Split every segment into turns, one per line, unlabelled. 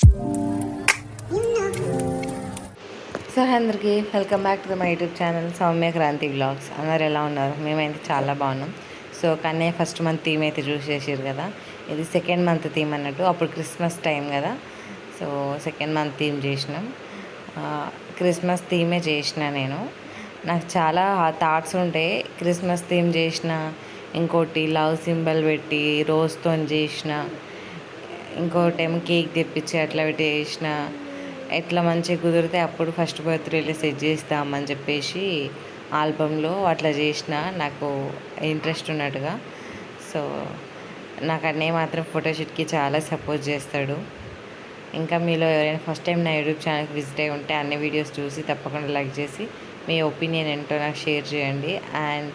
So అందరికీ welcome back to the my YouTube channel Soumya Kranthi vlogs. అందరు ఎలా ఉన్నారు? మేమైతే చాలా బాగున్నాం. సో కానీ ఫస్ట్ మంత్ థీమ్ అయితే చూస్ చేసారు కదా? ఇది సెకండ్ మంత్ థీమ్ అన్నట్టు అప్పుడు క్రిస్మస్ టైం కదా? సో సెకండ్ మంత్ థీమ్ చేసినాం. క్రిస్మస్ థీమే చేసిన నేను. నాకు చాలా థాట్స్ ఉంటాయి. క్రిస్మస్ థీమ్ చేసిన ఇంకోటి లవ్ సింబల్ పెట్టి రోజ్తో చేసిన ఇంకోటేమో కేక్ తెప్పించి అట్లా పెట్టి చేసిన. ఎట్లా మంచిగా కుదిరితే అప్పుడు ఫస్ట్ బర్త్డేలో సెట్ చేస్తామని చెప్పేసి ఆల్బంలో అట్లా చేసిన. నాకు ఇంట్రెస్ట్ ఉన్నట్టుగా. సో నాకు అన్నయ్య మాత్రం ఫోటోషూట్కి చాలా సపోర్ట్ చేస్తాడు. ఇంకా మీలో ఎవరైనా ఫస్ట్ టైం నా యూట్యూబ్ ఛానల్కి విజిట్ అయి ఉంటే అన్ని వీడియోస్ చూసి తప్పకుండా లైక్ చేసి మీ ఒపీనియన్ ఏంటో నాకు షేర్ చేయండి. అండ్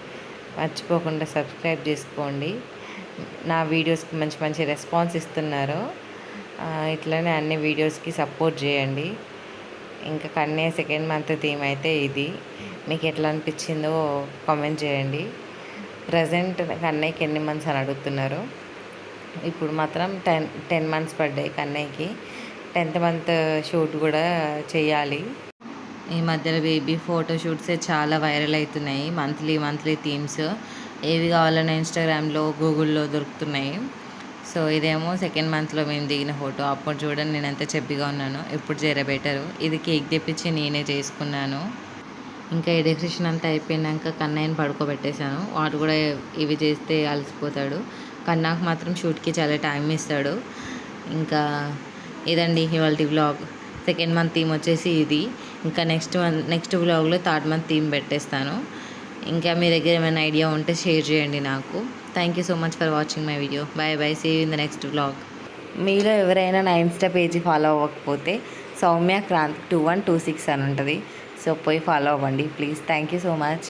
మర్చిపోకుండా సబ్స్క్రైబ్ చేసుకోండి. నా వీడియోస్కి మంచి మంచి రెస్పాన్స్ ఇస్తున్నారు. ఇట్లనే అన్ని వీడియోస్కి సపోర్ట్ చేయండి. ఇంకా కన్నే సెకండ్ మంత్ థీమ్ అయితే ఇది. మీకు ఎట్లా అనిపించిందో కామెంట్ చేయండి. ప్రజెంట్ కన్నయ్యకి ఎన్ని మంత్స్ అని అడుగుతున్నారు? ఇప్పుడు మాత్రం టెన్ టెన్ మంత్స్ పడ్డాయి కన్నయ్యకి. టెన్త్ మంత్ షూట్ కూడా చేయాలి. ఈ మధ్యలో బేబీ ఫోటో షూట్సే చాలా వైరల్ అవుతున్నాయి. Monthly monthly themes. ఏవి కావాలన్నా ఇన్స్టాగ్రామ్లో గూగుల్లో దొరుకుతున్నాయి. సో ఇదేమో సెకండ్ మంత్లో మేము దిగిన ఫోటో. అప్పుడు చూడండి నేను ఎంత చెప్పిగా ఉన్నాను. ఎప్పుడు చేర బెటరు. ఇది కేక్ తెప్పించి నేనే చేసుకున్నాను. ఇంకా ఈ డెకరేషన్ అంతా అయిపోయినాక కన్నయ్యని పడుకోబెట్టేశాను. వాడు కూడా ఇవి చేస్తే అలసిపోతాడు. కన్నాకు మాత్రం షూట్కి చాలా టైం ఇస్తాడు. ఇంకా ఇదండి ఇవాళ వ్లాగ్. సెకండ్ మంత్ థీమ్ వచ్చేసి ఇది. ఇంకా నెక్స్ట్ మంత్ నెక్స్ట్ వ్లాగ్లో థర్డ్ మంత్ థీమ్ పెట్టేస్తాను. ఇంకా మీ దగ్గర ఏమైనా ఐడియా ఉంటే షేర్ చేయండి నాకు. Thank you so much for watching my video bye bye see in the next vlog మీలో ఎవరైనా నా ఇన్స్టా పేజీ ఫాలో అవ్వకపోతే Soumya Kranth two one two six అని ఉంటుంది. సో పోయి ఫాలో అవ్వండి please thank you so much